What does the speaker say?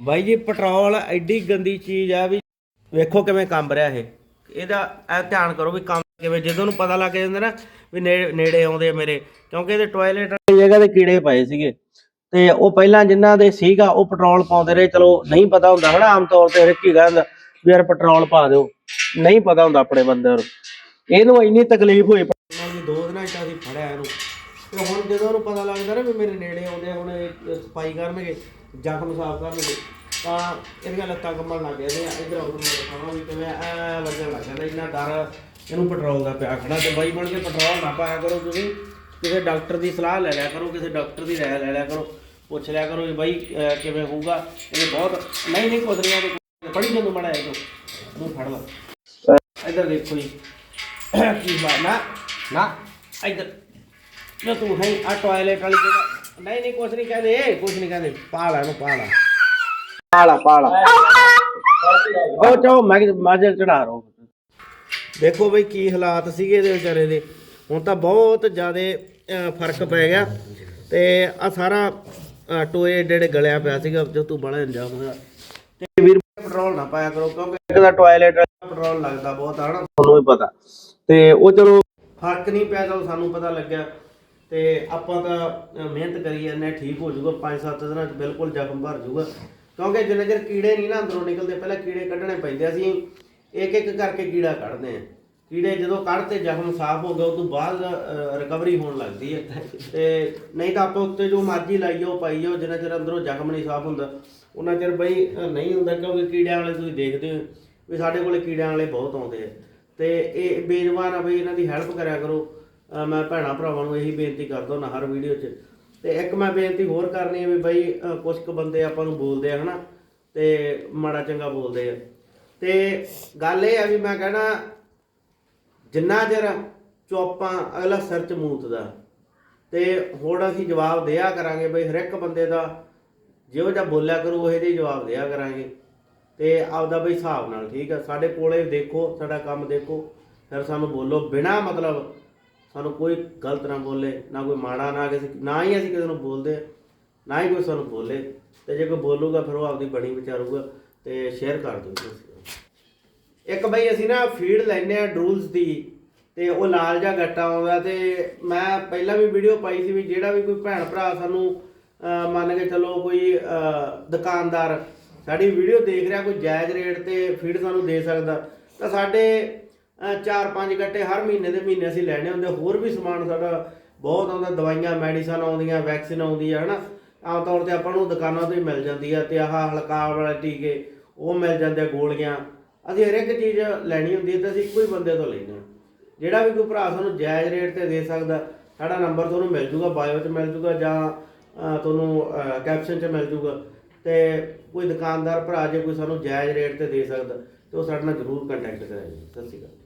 ਬਾਈ ਜੀ, ਪੈਟਰੋਲ ਐਡੀ ਗੰਦੀ ਚੀਜ਼ ਆ ਵੀ ਵੇਖੋ ਕਿਵੇਂ ਕੰਬ ਰਿਹਾ ਇਹ। ਇਹਦਾ ਇਹ ਧਿਆਨ ਕਰੋ ਵੀ ਕੰਮ ਕਿਵੇਂ, ਜਦੋਂ ਨੂੰ ਪਤਾ ਲੱਗ ਜਾਂਦਾ ਨਾ ਵੀ ਨੇ- ਨੇੜੇ ਆਉਂਦੇ ਆ ਮੇਰੇ, ਕਿਉਂਕਿ ਇਹਦੇ ਟਾਇਲਟ ਵਾਲੀ ਜਗ੍ਹਾ ਤੇ ਕੀੜੇ ਪਏ ਸੀਗੇ। ਤੇ ਉਹ ਪਹਿਲਾਂ ਜਿਨ੍ਹਾਂ ਦੇ ਸੀਗਾ, ਉਹ ਪੈਟਰੋਲ ਪਾਉਂਦੇ ਰਹੇ। ਚਲੋ, ਨਹੀਂ ਪਤਾ ਹੁੰਦਾ ਹਨਾ, ਆਮ ਤੌਰ ਤੇ ਹਰ ਕਹਿੰਦਾ ਵੀ ਯਾਰ ਪੈਟਰੋਲ ਪਾ ਦਿਓ। ਨਹੀਂ ਪਤਾ ਹੁੰਦਾ ਆਪਣੇ ਬੰਦੇ ਨੂੰ। ਇਹਨੂੰ ਇੰਨੀ ਤਕਲੀਫ ਹੋਈ। ਉਹਨਾਂ ਦੀ ਦੋ ਦਿਨਾਂ ਚ ਅਸੀਂ ਫੜਿਆ ਇਹਨੂੰ। ਤੇ ਹੁਣ ਜਦੋਂ ਉਹਨੂੰ ਪਤਾ ਲੱਗਦਾ ਨਾ ਵੀ ਮੇਰੇ ਨੇੜੇ ਆਉਂਦੇ ਆ, ਹੁਣ ਇਹ ਸਫ਼ਾਈ ਕਰਨਗੇ ਜ਼ਖਮ ਸਾਫ਼ ਕਰਨਗੇ ਤਾਂ ਇਹਦੀਆਂ ਲੱਤਾਂ ਕੰਬਣ ਲੱਗ ਜਾਂਦੀਆਂ ਇਧਰ ਉਧਰ ਮੈਂ ਵੀ ਕਿਵੇਂ ਐ ਲੱਗਣ ਲੱਗ ਜਾਂਦਾ, ਇੰਨਾ ਡਰ ਇਹਨੂੰ ਪੈਟਰੋਲ ਦਾ ਪਿਆ ਖੜਾ ਤੇ ਬਾਈ ਬਣ ਕੇ ਪੈਟਰੋਲ ਨਾ ਪਾਇਆ ਕਰੋ ਤੁਸੀਂ। ਕਿਸੇ ਡਾਕਟਰ ਦੀ ਸਲਾਹ ਲੈ ਲਿਆ ਕਰੋ, ਕਿਸੇ ਡਾਕਟਰ ਦੀ ਰਾਏ ਲੈ ਲਿਆ ਕਰੋ। ਪੁੱਛ ਲਿਆ ਕਰੋ ਵੀ ਬਾਈ ਕਿਵੇਂ ਹੋਊਗਾ। ਇਹ ਬਹੁਤ ਨਹੀਂ ਨਹੀਂ ਪੁੱਛ ਰਹੀਆਂ ਤੇ ਪੜੀ ਜਦੋਂ ਮੜਾ ਇਹ ਨੂੰ ਫੜ ਲਾ। ਇਧਰ ਦੇਖੋ ਜੀ। ਕੀ ਬਾਤ, ਨਾ ਨਾ, ਇਧਰ। ਨਾ ਤੂੰ ਹੈ ਆ ਟਾਇਲਟ ਵਾਲੀ ਜਗ੍ਹਾ। ਨਹੀਂ ਨਹੀਂ ਕੁਛ ਨਹੀਂ ਕਹਦੇ ਕੁਛ ਨਹੀਂ ਕਹਦੇ। ਪਾਲਾ ਨੂੰ ਪਾਲਾ। ਪਾਲਾ ਪਾਲਾ। ਉਹ ਚੋ ਮੈਂ ਮਾਜਲ ਚੜਾ ਰੋ। ਦੇਖੋ ਬਈ ਕੀ ਹਾਲਾਤ ਸੀਗੇ ਇਹਦੇ ਵਿਚਾਰੇ ਦੇ। ਹੁਣ ਤਾਂ ਬਹੁਤ ਜ਼ਿਆਦਾ ਫ਼ਰਕ ਪੈ ਗਿਆ। ਤੇ ਆ ਸਾਰਾ ਟੋਏ ਏਡੇ ਗਲਿਆ ਪਿਆ ਸੀਗਾ ਜੋ ਤੂੰ ਬੜਾ ਇੰਜਾਮ ਹੋਇਆ। ਤੇ ਵੀਰ ਪੈਟਰੋਲ ਨਾ ਪਾਇਆ ਕਰੋ ਕਿਉਂਕਿ ਇੱਕ ਦਾ ਟਾਇਲਟ ਪੈਟਰੋਲ ਲੱਗਦਾ ਬਹੁਤ ਆ ਨਾ ਤੁਹਾਨੂੰ ਵੀ ਪਤਾ। ਤੇ ਉਹ ਚਲੋ ਫ਼ਰਕ ਨਹੀਂ ਪਿਆ ਚਲੋ ਸਾਨੂੰ ਪਤਾ ਲੱਗਿਆ। ਤੇ ਆਪਾਂ ਤਾਂ ਅਹ, ਮਿਹਨਤ ਕਰੀ ਜਾਂਦੇ ਹਾਂ, ਠੀਕ ਹੋ ਜਾਊਗਾ 5-7 ਦਿਨਾਂ ਚ ਬਿਲਕੁਲ ਜ਼ਖਮ ਭਰ ਜਾਊਗਾ। ਕਿਉਂਕਿ ਜਿੰਨੇ ਚਿਰ ਕੀੜੇ ਨਹੀਂ ਨਾ ਅੰਦਰੋਂ ਨਿਕਲਦੇ ਪਹਿਲਾਂ ਕੀੜੇ ਕੱਢਣੇ ਪੈਂਦੇ ਅਸੀਂ ਇੱਕ ਇੱਕ ਕਰਕੇ ਕੀੜਾ ਕੱਢਦੇ ਆ। ਕੀੜੇ ਜਦੋਂ ਕੱਢਤੇ ਜ਼ਖਮ ਸਾਫ਼ ਹੋ ਗਿਆ ਉਸ ਤੋਂ ਬਾਅਦ ਰਿਕਵਰੀ ਹੋਣ ਲੱਗਦੀ ਹੈ ਤੇ ਨਹੀਂ ਤਾਂ ਆਪਾਂ ਉੱਤੇ ਜੋ ਮਰਜ਼ੀ ਲਾਈ ਜਾਓ ਪਾਈ ਜਾਓ ਜਿੰਨਾ ਚਿਰ ਅੰਦਰੋਂ ਜ਼ਖਮ ਨਹੀਂ ਸਾਫ਼ ਹੁੰਦਾ ਉਹਨਾਂ ਚਿਰ ਬਈ ਅਹ, ਨਹੀਂ ਹੁੰਦਾ ਕਿਉਂਕਿ ਕੀੜਿਆਂ ਵਾਲੇ ਤੁਸੀਂ ਦੇਖਦੇ ਹੋ ਵੀ ਸਾਡੇ ਕੋਲੇ ਕੀੜਿਆਂ ਵਾਲੇ ਬਹੁਤ ਆਉਂਦੇ ਆ। ਤੇ ਇਹ ਬੇਜ਼ੁਬਾਨ ਆ ਬਈ ਇਹਨਾਂ ਦੀ ਹੈਲਪ ਕਰਿਆ ਕਰੋ। ਮੈਂ ਭੈਣਾ ਭਰਾਵਾਂ ਨੂੰ ਇਹੀ ਬੇਨਤੀ ਕਰਦਾ ਹਾਂ ਹਰ ਵੀਡੀਓ 'ਚ। ਤੇ ਇੱਕ ਮੈਂ ਬੇਨਤੀ ਹੋਰ ਕਰਨੀ ਹੈ ਵੀ ਬਈ ਅਹ, ਕੁਝ ਕੁ ਬੰਦੇ ਆਪਾਂ ਨੂੰ ਬੋਲਦੇ ਆ ਹਨਾ? ਤੇ ਮਾੜਾ ਚੰਗਾ ਬੋਲਦੇ ਆ। ਤੇ ਗੱਲ ਇਹ ਆ ਵੀ ਮੈਂ ਕਹਿਣਾ ਜਿੰਨਾ ਚਿਰ ਚੋਪਾਂ ਅਗਲਾ ਸਿਰ ਚ ਮੂਤਦਾ ਤੇ ਹੁਣ ਅਸੀਂ ਜਵਾਬ ਦਿਆ ਕਰਾਂਗੇ ਬਈ ਹਰ ਇੱਕ ਬੰਦੇ ਦਾ ਜਿਹੋ ਜਿਹਾ ਬੋਲਿਆ ਕਰੂ ਉਹ ਇਹਦੇ ਜਵਾਬ ਦਿਆ ਕਰਾਂਗੇ। ਤੇ ਆਪਦਾ ਬਈ ਹਿਸਾਬ ਨਾਲ ਠੀਕ ਆ? ਸਾਡੇ ਕੋਲੇ ਦੇਖੋ ਸਾਡਾ ਕੰਮ ਦੇਖੋ। ਫਿਰ ਸਾਨੂੰ ਬੋਲੋ ਬਿਨਾ ਮਤਲਬ ਸਾਨੂੰ ਕੋਈ ਗਲਤ ਨਾ ਬੋਲੇ, ਨਾ ਕੋਈ ਮਾੜਾ ਨਾ ਕਿਸੇ ਨਾ ਹੀ ਅਸੀਂ ਕਿਸੇ ਨੂੰ ਬੋਲਦੇ ਨਾ ਹੀ ਕੋਈ ਸਾਨੂੰ ਬੋਲੇ। ਤੇ ਜੇ ਕੋਈ ਬੋਲੂਗਾ, ਫਿਰ ਉਹ ਆਪਦੀ ਬਣੀ ਵਿਚਾਰੂਗਾ ਤੇ ਸ਼ੇਅਰ ਕਰ ਦਿਓ ਤੁਸੀਂ ਇੱਕ ਬਈ ਅਸੀਂ ਨਾ ਫੀਡ ਲੈਨੇ ਆ ਡਰੂਲਸ ਦੀ, ਤੇ ਉਹ ਲਾਲ ਜਿਹਾ ਗੱਟਾ ਆਉਂਦਾ ਤੇ ਮੈਂ ਪਹਿਲਾਂ ਵੀ ਵੀਡੀਓ ਪਾਈ ਸੀ ਵੀ ਜਿਹੜਾ ਵੀ ਕੋਈ ਭੈਣ ਭਰਾ ਸਾਨੂੰ ਮੰਨ ਕੇ ਚੱਲੋ ਕੋਈ ਦੁਕਾਨਦਾਰ ਸਾਡੀ ਵੀਡੀਓ ਦੇਖ ਰਿਹਾ, ਕੋਈ ਜਾਇਜ਼ ਰੇਟ ਤੇ ਫੀਡ ਸਾਨੂੰ ਦੇ ਸਕਦਾ, ਤਾਂ ਸਾਡੇ 4-5 ਗੱਟੇ ਹਰ ਮਹੀਨੇ ਦੇ ਮਹੀਨੇ ਅਸੀਂ ਲੈਣੇ ਹੁੰਦੇ, ਹੋਰ ਵੀ ਸਮਾਨ ਸਾਡਾ ਬਹੁਤ ਆਉਂਦਾ, ਦਵਾਈਆਂ, ਮੈਡੀਸਨ ਆਉਂਦੀਆਂ, ਵੈਕਸੀਨ ਆਉਂਦੀ ਆ, ਹਨਾ? ਆਮ ਤੌਰ ਤੇ ਆਪਾਂ ਨੂੰ ਦੁਕਾਨਾਂ ਤੋਂ ਹੀ ਮਿਲ ਜਾਂਦੀ ਆ ਤੇ ਆਹ ਹਲਕਾ ਵਾਲੇ ਟੀਕੇ, ਉਹ ਮਿਲ ਜਾਂਦੇ ਆ ਗੋਲੀਆਂ। ਅਸੀਂ ਹਰ ਇੱਕ ਚੀਜ਼ ਲੈਣੀ ਹੁੰਦੀ ਹੈ ਤਾਂ ਅਸੀਂ ਇੱਕੋ ਹੀ ਬੰਦੇ ਤੋਂ ਲੈਂਦੇ ਹਾਂ ਜਿਹੜਾ ਵੀ ਕੋਈ ਭਰਾ ਸਾਨੂੰ ਜਾਇਜ਼ ਰੇਟ ਤੇ ਦੇ ਸਕਦਾ, ਸਾਡਾ ਨੰਬਰ ਤੁਹਾਨੂੰ ਮਿਲ ਜੂਗਾ, ਬਾਇਓ 'ਚ ਮਿਲ ਜੂਗਾ ਜਾਂ ਤੁਹਾਨੂੰ ਕੈਪਸ਼ਨ 'ਚ ਮਿਲ ਜੂਗਾ। ਤੇ ਕੋਈ ਦੁਕਾਨਦਾਰ ਭਰਾ ਜੇ ਕੋਈ ਸਾਨੂੰ ਜਾਇਜ਼ ਰੇਟ ਤੇ ਦੇ ਸਕਦਾ, ਤੇ ਉਹ ਸਾਡੇ ਨਾਲ ਜ਼ਰੂਰ ਕੰਟੈਕਟ ਕਰੇ ਜੀ। ਸਤਿ ਸ਼੍ਰੀ ਅਕਾਲ।